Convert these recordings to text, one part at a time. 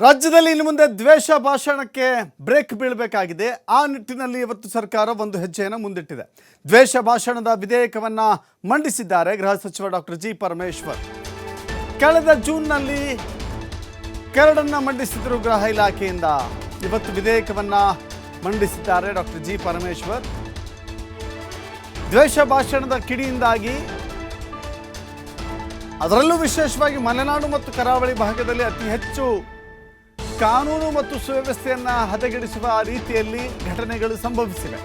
ರಾಜ್ಯದಲ್ಲಿ ಇನ್ನು ಮುಂದೆ ದ್ವೇಷ ಭಾಷಣಕ್ಕೆ ಬ್ರೇಕ್ ಬೀಳಬೇಕಾಗಿದೆ. ಆ ನಿಟ್ಟಿನಲ್ಲಿ ಇವತ್ತು ಸರ್ಕಾರ ಒಂದು ಹೆಜ್ಜೆಯನ್ನು ಮುಂದಿಟ್ಟಿದೆ. ದ್ವೇಷ ಭಾಷಣದ ವಿಧೇಯಕವನ್ನು ಮಂಡಿಸಿದ್ದಾರೆ ಗೃಹ ಸಚಿವ ಡಾಕ್ಟರ್ ಜಿ. ಪರಮೇಶ್ವರ್. ಕಳೆದ ಜೂನ್ನಲ್ಲಿ ಕೆರಡನ್ನು ಮಂಡಿಸಿದರು ಗೃಹ ಇಲಾಖೆಯಿಂದ. ಇವತ್ತು ವಿಧೇಯಕವನ್ನು ಮಂಡಿಸಿದ್ದಾರೆ ಡಾಕ್ಟರ್ ಜಿ. ಪರಮೇಶ್ವರ್. ದ್ವೇಷ ಭಾಷಣದ ಕಿಡಿಯಿಂದಾಗಿ ಅದರಲ್ಲೂ ವಿಶೇಷವಾಗಿ ಮಲೆನಾಡು ಮತ್ತು ಕರಾವಳಿ ಭಾಗದಲ್ಲಿ ಅತಿ ಹೆಚ್ಚು ಕಾನೂನು ಮತ್ತು ಸುವ್ಯವಸ್ಥೆಯನ್ನ ಹದಗೆಡಿಸುವ ರೀತಿಯಲ್ಲಿ ಘಟನೆಗಳು ಸಂಭವಿಸಿವೆ.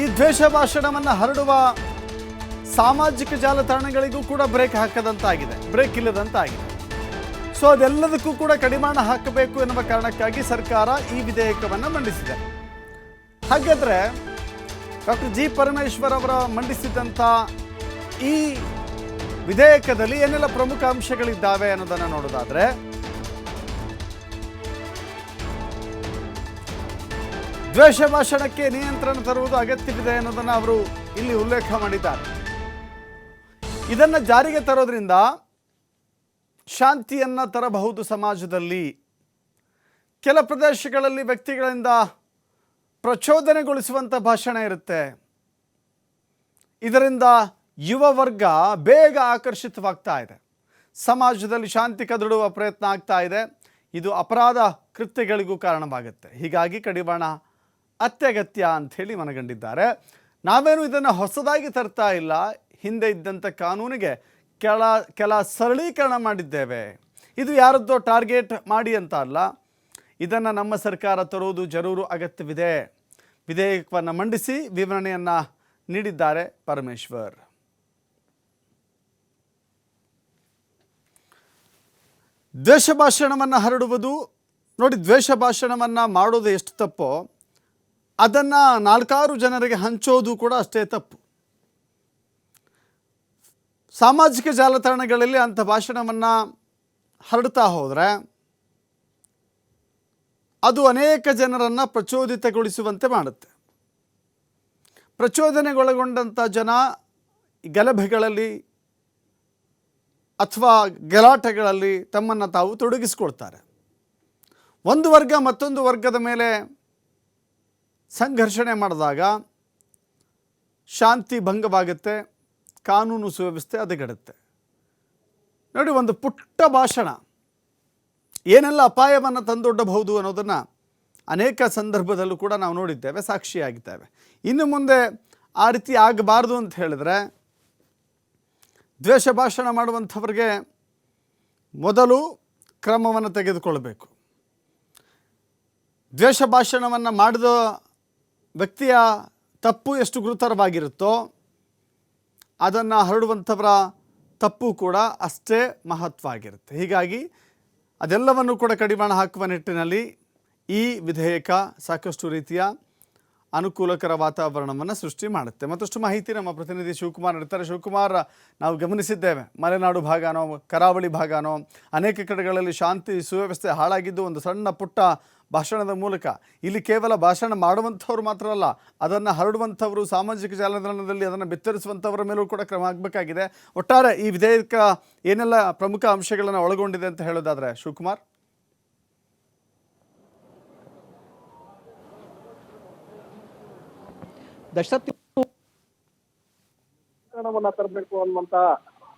ಈ ದ್ವೇಷ ಭಾಷಣವನ್ನು ಹರಡುವ ಸಾಮಾಜಿಕ ಜಾಲತಾಣಗಳಿಗೂ ಕೂಡ ಬ್ರೇಕ್ ಹಾಕದಂತಾಗಿದೆ, ಬ್ರೇಕ್ ಇಲ್ಲದಂತಾಗಿದೆ. ಸೊ ಅದೆಲ್ಲದಕ್ಕೂ ಕೂಡ ಕಡಿವಾಣ ಹಾಕಬೇಕು ಎನ್ನುವ ಕಾರಣಕ್ಕಾಗಿ ಸರ್ಕಾರ ಈ ವಿಧೇಯಕವನ್ನು ಮಂಡಿಸಿದೆ. ಹಾಗಾದರೆ ಡಾಕ್ಟರ್ ಜಿ ಪರಮೇಶ್ವರ್ ಅವರ ಮಂಡಿಸಿದಂಥ ಈ ವಿಧೇಯಕದಲ್ಲಿ ಏನೆಲ್ಲ ಪ್ರಮುಖ ಅಂಶಗಳಿದ್ದಾವೆ ಅನ್ನೋದನ್ನು ನೋಡೋದಾದ್ರೆ ದ್ವೇಷ ಭಾಷಣಕ್ಕೆ ನಿಯಂತ್ರಣ ತರುವುದು ಅಗತ್ಯವಿದೆ ಅನ್ನೋದನ್ನು ಅವರು ಇಲ್ಲಿ ಉಲ್ಲೇಖ ಮಾಡಿದ್ದಾರೆ. ಇದನ್ನು ಜಾರಿಗೆ ತರೋದ್ರಿಂದ ಶಾಂತಿಯನ್ನ ತರಬಹುದು ಸಮಾಜದಲ್ಲಿ. ಕೆಲ ಪ್ರದೇಶಗಳಲ್ಲಿ ವ್ಯಕ್ತಿಗಳಿಂದ ಪ್ರಚೋದನೆಗೊಳಿಸುವಂಥ ಭಾಷಣ ಇರುತ್ತೆ. ಇದರಿಂದ ಯುವ ವರ್ಗ ಬೇಗ ಆಕರ್ಷಿತವಾಗ್ತಾ ಇದೆ. ಸಮಾಜದಲ್ಲಿ ಶಾಂತಿ ಕದಡುವ ಪ್ರಯತ್ನ ಆಗ್ತಾ ಇದೆ. ಇದು ಅಪರಾಧ ಕೃತ್ಯಗಳಿಗೂ ಕಾರಣವಾಗುತ್ತೆ. ಹೀಗಾಗಿ ಕಡಿವಾಣ ಅತ್ಯಗತ್ಯ ಅಂಥೇಳಿ ಮನಗಂಡಿದ್ದಾರೆ. ನಾವೇನು ಇದನ್ನು ಹೊಸದಾಗಿ ತರ್ತಾ ಇಲ್ಲ, ಹಿಂದೆ ಇದ್ದಂಥ ಕಾನೂನಿಗೆ ಕೆಲ ಕೆಲ ಸರಳೀಕರಣ ಮಾಡಿದ್ದೇವೆ. ಇದು ಯಾರದ್ದೋ ಟಾರ್ಗೆಟ್ ಮಾಡಿ ಅಂತ ಅಲ್ಲ, ಇದನ್ನು ನಮ್ಮ ಸರ್ಕಾರ ತರುವುದು ಜರೂರು ಅಗತ್ಯವಿದೆ. ವಿಧೇಯಕವನ್ನು ಮಂಡಿಸಿ ವಿವರಣೆಯನ್ನು ನೀಡಿದ್ದಾರೆ ಪರಮೇಶ್ವರ್. ದ್ವೇಷ ಭಾಷಣವನ್ನು ಹರಡುವುದು, ನೋಡಿ ದ್ವೇಷ ಭಾಷಣವನ್ನು ಮಾಡೋದು ಎಷ್ಟು ತಪ್ಪೋ ಅದನ್ನು ನಾಲ್ಕಾರು ಜನರಿಗೆ ಹಂಚೋದು ಕೂಡ ಅಷ್ಟೇ ತಪ್ಪು. ಸಾಮಾಜಿಕ ಜಾಲತಾಣಗಳಲ್ಲಿ ಅಂಥ ಭಾಷಣವನ್ನು ಹರಡ್ತಾ ಹೋದರೆ ಅದು ಅನೇಕ ಜನರನ್ನು ಪ್ರಚೋದಿತಗೊಳಿಸುವಂತೆ ಮಾಡುತ್ತೆ. ಪ್ರಚೋದನೆಗೊಳಗೊಂಡಂಥ ಜನ ಗಲಭೆಗಳಲ್ಲಿ ಅಥವಾ ಗಲಾಟೆಗಳಲ್ಲಿ ತಮ್ಮನ್ನು ತಾವು ತೊಡಗಿಸಿಕೊಳ್ತಾರೆ. ಒಂದು ವರ್ಗ ಮತ್ತೊಂದು ವರ್ಗದ ಮೇಲೆ ಸಂಘರ್ಷಣೆ ಮಾಡಿದಾಗ ಶಾಂತಿ ಭಂಗವಾಗುತ್ತೆ, ಕಾನೂನು ಸುವ್ಯವಸ್ಥೆ ಅದಗಡುತ್ತೆ ನೋಡಿ, ಒಂದು ಪುಟ್ಟ ಭಾಷಣ, ಏನೆಲ್ಲ ಅಪಾಯವನ್ನು ತಂದೊಡ್ಡಬಹುದು ಅನ್ನೋದನ್ನು ಅನೇಕ ಸಂದರ್ಭದಲ್ಲೂ ಕೂಡ ನಾವು ನೋಡಿದ್ದೇವೆ, ಸಾಕ್ಷಿಯಾಗಿದ್ದೇವೆ. ಇನ್ನು ಮುಂದೆ ಆ ರೀತಿ ಆಗಬಾರ್ದು ಅಂತ ಹೇಳಿದ್ರೆ, ದ್ವೇಷ ಭಾಷಣ ಮಾಡುವಂಥವ್ರಿಗೆ ಮೊದಲು ಕ್ರಮವನ್ನು ತೆಗೆದುಕೊಳ್ಬೇಕು. ದ್ವೇಷ ಭಾಷಣವನ್ನು ಮಾಡಿದ ವ್ಯಕ್ತಿಯ ತಪ್ಪು ಎಷ್ಟು ಗುರುತರವಾಗಿರುತ್ತೋ ಅದನ್ನು ಹರಡುವಂಥವರ ತಪ್ಪು ಕೂಡ ಅಷ್ಟೇ ಮಹತ್ವ ಆಗಿರುತ್ತೆ ಹೀಗಾಗಿ ಅದೆಲ್ಲವನ್ನು ಕೂಡ ಕಡಿವಾಣ ಹಾಕುವ ನಿಟ್ಟಿನಲ್ಲಿ ಈ ವಿಧೇಯಕ ಸಾಕಷ್ಟು ರೀತಿಯ ಅನುಕೂಲಕರ ವಾತಾವರಣವನ್ನು ಸೃಷ್ಟಿ ಮಾಡುತ್ತೆ. ಮತ್ತಷ್ಟು ಮಾಹಿತಿ ನಮ್ಮ ಪ್ರತಿನಿಧಿ ಶಿವಕುಮಾರ್ ನೀಡ್ತಾರೆ ಶಿವಕುಮಾರ್, ನಾವು ಗಮನಿಸಿದ್ದೇವೆ. ಮಲೆನಾಡು ಭಾಗನೋ, ಕರಾವಳಿ ಭಾಗನೋ, ಅನೇಕ ಕಡೆಗಳಲ್ಲಿ ಶಾಂತಿ, ಸುವ್ಯವಸ್ಥೆ ಹಾಳಾಗಿದ್ದು ಒಂದು ಸಣ್ಣ ಪುಟ್ಟ ಭಾಷಣದ ಮೂಲಕ ಇಲ್ಲಿ ಕೇವಲ ಭಾಷಣ ಮಾಡುವಂಥವ್ರು ಮಾತ್ರ ಅಲ್ಲ, ಅದನ್ನು ಹರಡುವಂಥವರು ಸಾಮಾಜಿಕ ಜಾಲತಾಣದಲ್ಲಿ ಅದನ್ನು ಬಿತ್ತರಿಸುವಂಥವರ ಮೇಲೂ ಕೂಡ ಕ್ರಮ ಆಗಬೇಕಾಗಿದೆ. ಒಟ್ಟಾರೆ ಈ ವಿಧೇಯಕ ಏನೆಲ್ಲ ಪ್ರಮುಖ ಅಂಶಗಳನ್ನು ಒಳಗೊಂಡಿದೆ ಅಂತ ಹೇಳೋದಾದರೆ ಶಿವಕುಮಾರ್? ದಶರಥ್ ನಿಯಂತ್ರಣವನ್ನ ತರಬೇಕು ಅನ್ನುವಂತ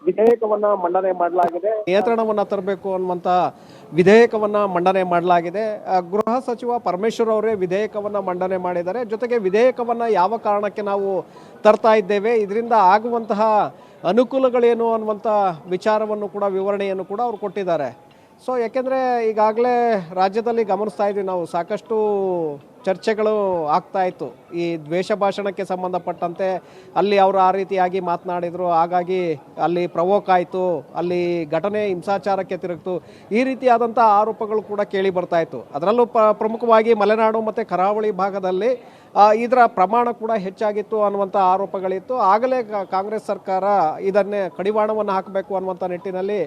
ವಿಧೇಯಕವನ್ನ ಮಂಡನೆ ಮಾಡಲಾಗಿದೆ. ನಿಯಂತ್ರಣವನ್ನ ತರಬೇಕು ಅನ್ನುವಂತ ವಿಧೇಯಕವನ್ನ ಮಂಡನೆ ಮಾಡಲಾಗಿದೆ. ಗೃಹ ಸಚಿವ ಪರಮೇಶ್ವರ್ ಅವರೇ ವಿಧೇಯಕವನ್ನ ಮಂಡನೆ ಮಾಡಿದ್ದಾರೆ. ಜೊತೆಗೆ ವಿಧೇಯಕವನ್ನ ಯಾವ ಕಾರಣಕ್ಕೆ ನಾವು ತರ್ತಾ ಇದ್ದೇವೆ ಇದರಿಂದ ಆಗುವಂತಹ ಅನುಕೂಲಗಳೇನು ಅನ್ನುವಂಥ ವಿಚಾರವನ್ನು ಕೂಡ ವಿವರಣೆಯನ್ನು ಕೂಡ ಅವರು ಕೊಟ್ಟಿದ್ದಾರೆ. ಸೊ ಯಾಕೆಂದರೆ ಈಗಾಗಲೇ ರಾಜ್ಯದಲ್ಲಿ ಗಮನಿಸ್ತಾ ಇದ್ವಿ ನಾವು ಸಾಕಷ್ಟು ಚರ್ಚೆಗಳು ಆಗ್ತಾ ಇತ್ತು. ಈ ದ್ವೇಷ ಭಾಷಣಕ್ಕೆ ಸಂಬಂಧಪಟ್ಟಂತೆ ಅಲ್ಲಿ ಅವರು ಆ ರೀತಿಯಾಗಿ ಮಾತನಾಡಿದರು. ಹಾಗಾಗಿ ಅಲ್ಲಿ ಪ್ರವೋಕ್ ಆಯಿತು, ಅಲ್ಲಿ ಘಟನೆ ಹಿಂಸಾಚಾರಕ್ಕೆ ತಿರುಗಿತು. ಈ ರೀತಿಯಾದಂಥ ಆರೋಪಗಳು ಕೂಡ ಕೇಳಿ ಬರ್ತಾ ಇತ್ತು. ಅದರಲ್ಲೂ ಪ್ರಮುಖವಾಗಿ ಮಲೆನಾಡು ಮತ್ತು ಕರಾವಳಿ ಭಾಗದಲ್ಲಿ ಇದರ ಪ್ರಮಾಣ ಕೂಡ ಹೆಚ್ಚಾಗಿತ್ತು ಅನ್ನುವಂಥ ಆರೋಪಗಳಿತ್ತು. ಆಗಲೇ ಕಾಂಗ್ರೆಸ್ ಸರ್ಕಾರ ಇದನ್ನೇ ಕಡಿವಾಣವನ್ನು ಹಾಕಬೇಕು ಅನ್ನುವಂಥ ನಿಟ್ಟಿನಲ್ಲಿ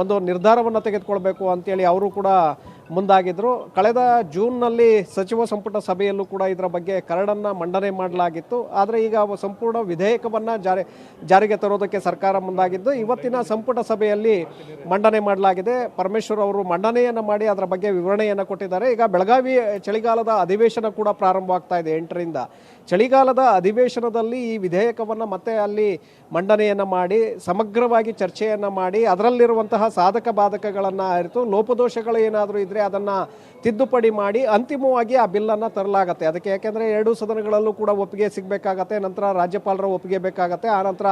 ಒಂದು ನಿರ್ಧಾರವನ್ನು ತೆಗೆದುಕೊಳ್ಬೇಕು ಅಂತೇಳಿ ಅವರು ಕೂಡ ಮುಂದಾಗಿದ್ರು. ಕಳೆದ ಜೂನ್ನಲ್ಲಿ ಸಚಿವ ಸಂಪುಟ ಸಭೆಯಲ್ಲೂ ಕೂಡ ಇದರ ಬಗ್ಗೆ ಕರಡನ್ನು ಮಂಡನೆ ಮಾಡಲಾಗಿತ್ತು. ಆದರೆ ಈಗ ಸಂಪೂರ್ಣ ವಿಧೇಯಕವನ್ನು ಜಾರಿ, ಜಾರಿಗೆ ತರೋದಕ್ಕೆ ಸರ್ಕಾರ ಮುಂದಾಗಿದ್ದು, ಇವತ್ತಿನ ಸಂಪುಟ ಸಭೆಯಲ್ಲಿ ಮಂಡನೆ ಮಾಡಲಾಗಿದೆ. ಪರಮೇಶ್ವರ್ ಅವರು ಮಂಡನೆಯನ್ನು ಮಾಡಿ ಅದರ ಬಗ್ಗೆ ವಿವರಣೆಯನ್ನು ಕೊಟ್ಟಿದ್ದಾರೆ. ಈಗ ಬೆಳಗಾವಿ ಚಳಿಗಾಲದ ಅಧಿವೇಶನ ಕೂಡ ಪ್ರಾರಂಭವಾಗ್ತಾ ಇದೆ ಎಂಟರಿಂದ. ಚಳಿಗಾಲದ ಅಧಿವೇಶನದಲ್ಲಿ ಈ ವಿಧೇಯಕವನ್ನು ಮತ್ತೆ ಅಲ್ಲಿ ಮಂಡನೆಯನ್ನು ಮಾಡಿ, ಸಮಗ್ರವಾಗಿ ಚರ್ಚೆಯನ್ನು ಮಾಡಿ, ಅದರಲ್ಲಿರುವಂತಹ ಸಾಧಕ ಬಾಧಕಗಳನ್ನು ಅರಿತು ಲೋಪದೋಷಗಳು ಏನಾದರೂ ಇದ್ದರೆ ಅದನ್ನು ತಿದ್ದುಪಡಿ ಮಾಡಿ ಅಂತಿಮವಾಗಿ ಆ ಬಿಲ್ಲನ್ನು ತರಲಾಗತ್ತೆ. ಅದಕ್ಕೆ ಯಾಕೆಂದರೆ ಎರಡೂ ಸದನಗಳಲ್ಲೂ ಕೂಡ ಒಪ್ಪಿಗೆ ಸಿಗಬೇಕಾಗತ್ತೆ, ನಂತರ ರಾಜ್ಯಪಾಲರ ಒಪ್ಪಿಗೆ ಬೇಕಾಗತ್ತೆ, ಆ ನಂತರ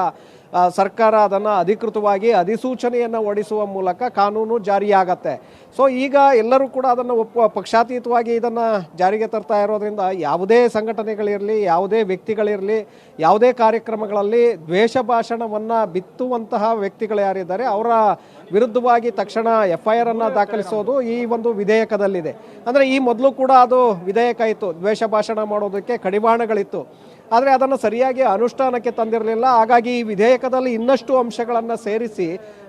ಸರ್ಕಾರ ಅದನ್ನು ಅಧಿಕೃತವಾಗಿ ಅಧಿಸೂಚನೆಯನ್ನು ಹೊಡಿಸುವ ಮೂಲಕ ಕಾನೂನು ಜಾರಿಯಾಗತ್ತೆ. ಸೊ ಈಗ ಎಲ್ಲರೂ ಕೂಡ ಅದನ್ನು ಒಪ್ಪ, ಪಕ್ಷಾತೀತವಾಗಿ ಇದನ್ನು ಜಾರಿಗೆ ತರ್ತಾ ಇರೋದ್ರಿಂದ ಯಾವುದೇ ಸಂಘಟನೆಗಳಿರಲಿ, ಯಾವುದೇ ವ್ಯಕ್ತಿಗಳಿರಲಿ, ಯಾವುದೇ ಕಾರ್ಯಕ್ರಮಗಳಲ್ಲಿ ದ್ವೇಷ ಭಾಷಣವನ್ನು ಬಿತ್ತುವಂತಹ ವ್ಯಕ್ತಿಗಳು ಯಾರಿದ್ದಾರೆ, ಅವರ ವಿರುದ್ಧವಾಗಿ ತಕ್ಷಣ ಎಫ್ ಐ ಆರ್ ಅನ್ನು ದಾಖಲಿಸೋದು ಈ ಒಂದು ವಿಧೇಯಕದಲ್ಲಿದೆ. ಅಂದರೆ ಈ ಮೊದಲು ಕೂಡ ಅದು ವಿಧೇಯಕ ಇತ್ತು. ದ್ವೇಷ ಭಾಷಣ ಮಾಡೋದಕ್ಕೆ ಕಡಿವಾಣಗಳಿತ್ತು. ಆದರೆ ಅದನ್ನು ಸರಿಯಾಗಿ ಅನುಷ್ಠಾನಕ್ಕೆ ತಂದಿರಲಿಲ್ಲ. ಹಾಗಾಗಿ ಈ ವಿಧೇಯಕದಲ್ಲಿ ಇನ್ನಷ್ಟು ಅಂಶಗಳನ್ನು ಸೇರಿಸಿ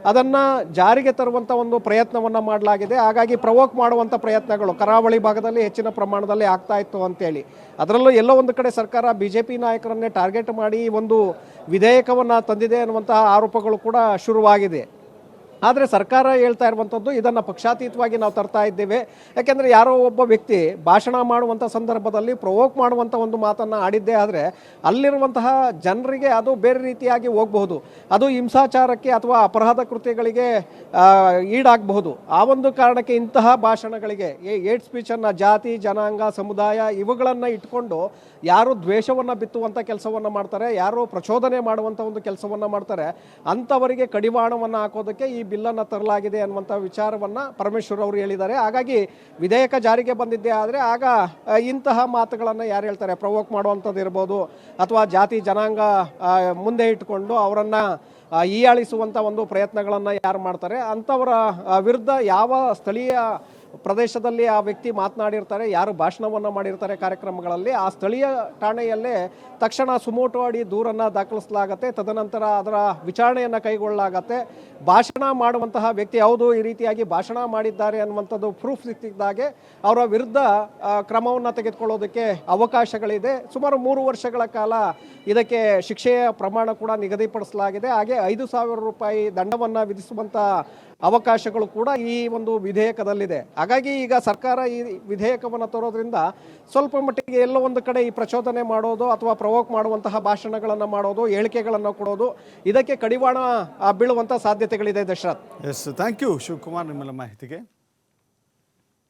ಅದನ್ನು ಜಾರಿಗೆ ತರುವಂಥ ಒಂದು ಪ್ರಯತ್ನವನ್ನು ಮಾಡಲಾಗಿದೆ. ಹಾಗಾಗಿ ಪ್ರವೋಕ್ ಮಾಡುವಂಥ ಪ್ರಯತ್ನಗಳು ಕರಾವಳಿ ಭಾಗದಲ್ಲಿ ಹೆಚ್ಚಿನ ಪ್ರಮಾಣದಲ್ಲಿ ಆಗ್ತಾ ಇತ್ತು ಅಂತೇಳಿ. ಅದರಲ್ಲೂ ಎಲ್ಲೋ ಒಂದು ಕಡೆ ಸರ್ಕಾರ ಬಿ ಜೆ ಪಿ ನಾಯಕರನ್ನೇ ಟಾರ್ಗೆಟ್ ಮಾಡಿ ಒಂದು ವಿಧೇಯಕವನ್ನು ತಂದಿದೆ ಅನ್ನುವಂತಹ ಆರೋಪಗಳು ಕೂಡ ಶುರುವಾಗಿದೆ. ಆದರೆ ಸರ್ಕಾರ ಹೇಳ್ತಾ ಇರುವಂಥದ್ದು ಇದನ್ನು ಪಕ್ಷಾತೀತವಾಗಿ ನಾವು ತರ್ತಾ ಇದ್ದೇವೆ. ಯಾಕೆಂದರೆ ಯಾರೋ ಒಬ್ಬ ವ್ಯಕ್ತಿ ಭಾಷಣ ಮಾಡುವಂಥ ಸಂದರ್ಭದಲ್ಲಿ ಪ್ರವೋಕ್ ಮಾಡುವಂಥ ಒಂದು ಮಾತನ್ನು ಆಡಿದ್ದೇ ಆದರೆ ಅಲ್ಲಿರುವಂತಹ ಜನರಿಗೆ ಅದು ಬೇರೆ ರೀತಿಯಾಗಿ ಹೋಗಬಹುದು. ಅದು ಹಿಂಸಾಚಾರಕ್ಕೆ ಅಥವಾ ಅಪರಾಧ ಕೃತ್ಯಗಳಿಗೆ ಈಡಾಗಬಹುದು. ಆ ಒಂದು ಕಾರಣಕ್ಕೆ ಇಂತಹ ಭಾಷಣಗಳಿಗೆ ಏಟ್ ಸ್ಪೀಚನ್ನು ಜಾತಿ, ಜನಾಂಗ, ಸಮುದಾಯ ಇವುಗಳನ್ನು ಇಟ್ಕೊಂಡು ಯಾರು ದ್ವೇಷವನ್ನು ಬಿತ್ತುವಂಥ ಕೆಲಸವನ್ನು ಮಾಡ್ತಾರೆ, ಯಾರು ಪ್ರಚೋದನೆ ಮಾಡುವಂಥ ಒಂದು ಕೆಲಸವನ್ನು ಮಾಡ್ತಾರೆ, ಅಂಥವರಿಗೆ ಕಡಿವಾಣವನ್ನು ಹಾಕೋದಕ್ಕೆ ಈ ಬಿಲ್ಲನ್ನು ತರಲಾಗಿದೆ ಅನ್ನುವಂಥ ವಿಚಾರವನ್ನು ಪರಮೇಶ್ವರ್ ಅವರು ಹೇಳಿದ್ದಾರೆ. ಹಾಗಾಗಿ ವಿಧೇಯಕ ಜಾರಿಗೆ ಬಂದಿದ್ದೇ ಆದರೆ ಆಗ ಇಂತಹ ಮಾತುಗಳನ್ನು ಯಾರು ಹೇಳ್ತಾರೆ? ಪ್ರವೋಕ್ ಮಾಡುವಂಥದ್ದು ಇರ್ಬೋದು ಅಥವಾ ಜಾತಿ ಜನಾಂಗ ಮುಂದೆ ಇಟ್ಟುಕೊಂಡು ಅವರನ್ನು ಹೀಯಾಳಿಸುವಂಥ ಒಂದು ಪ್ರಯತ್ನಗಳನ್ನು ಯಾರು ಮಾಡ್ತಾರೆ? ಅಂಥವರ ವಿರುದ್ಧ ಯಾವ ಸ್ಥಳೀಯ ಪ್ರದೇಶದಲ್ಲಿ ಆ ವ್ಯಕ್ತಿ ಮಾತನಾಡಿರ್ತಾರೆ, ಯಾರು ಭಾಷಣವನ್ನು ಮಾಡಿರ್ತಾರೆ ಕಾರ್ಯಕ್ರಮಗಳಲ್ಲಿ, ಆ ಸ್ಥಳೀಯ ಠಾಣೆಯಲ್ಲೇ ತಕ್ಷಣ ಸುಮೋಟೋ ಅಡಿ ದೂರನ್ನು ದಾಖಲಿಸಲಾಗತ್ತೆ, ತದನಂತರ ಅದರ ವಿಚಾರಣೆಯನ್ನು ಕೈಗೊಳ್ಳಲಾಗತ್ತೆ. ಭಾಷಣ ಮಾಡುವಂತಹ ವ್ಯಕ್ತಿ ಯಾವುದು? ಈ ರೀತಿಯಾಗಿ ಭಾಷಣ ಮಾಡಿದ್ದಾರೆ ಅನ್ನುವಂಥದ್ದು ಪ್ರೂಫ್ ಸಿಕ್ಕಿದ್ದಾಗೆ ಅವರ ವಿರುದ್ಧ ಕ್ರಮವನ್ನು ತೆಗೆದುಕೊಳ್ಳೋದಕ್ಕೆ ಅವಕಾಶಗಳಿದೆ. ಸುಮಾರು ಮೂರು ವರ್ಷಗಳ ಕಾಲ ಇದಕ್ಕೆ ಶಿಕ್ಷೆಯ ಪ್ರಮಾಣ ಕೂಡ ನಿಗದಿಪಡಿಸಲಾಗಿದೆ. ಹಾಗೆ ಐದು ಸಾವಿರ ರೂಪಾಯಿ ದಂಡವನ್ನು ವಿಧಿಸುವಂಥ ಅವಕಾಶಗಳು ಕೂಡ ಈ ಒಂದು ವಿಧೇಯಕದಲ್ಲಿದೆ. ಹಾಗಾಗಿ ಈಗ ಸರ್ಕಾರ ಈ ವಿಧೇಯಕವನ್ನು ತರೋದ್ರಿಂದ ಸ್ವಲ್ಪ ಮಟ್ಟಿಗೆ ಎಲ್ಲೋ ಒಂದು ಕಡೆ ಈ ಪ್ರಚೋದನೆ ಮಾಡೋದು ಅಥವಾ ಪ್ರವೋಕ್ ಮಾಡುವಂತಹ ಭಾಷಣಗಳನ್ನು ಮಾಡೋದು, ಹೇಳಿಕೆಗಳನ್ನು ಕೊಡೋದು, ಇದಕ್ಕೆ ಕಡಿವಾಣ ಬೀಳುವಂಥ ಸಾಧ್ಯತೆಗಳಿದೆ Dasharath. Yes thank you Shivakumar, ನಿಮ್ಮೆಲ್ಲ ಮಾಹಿತಿಗೆ.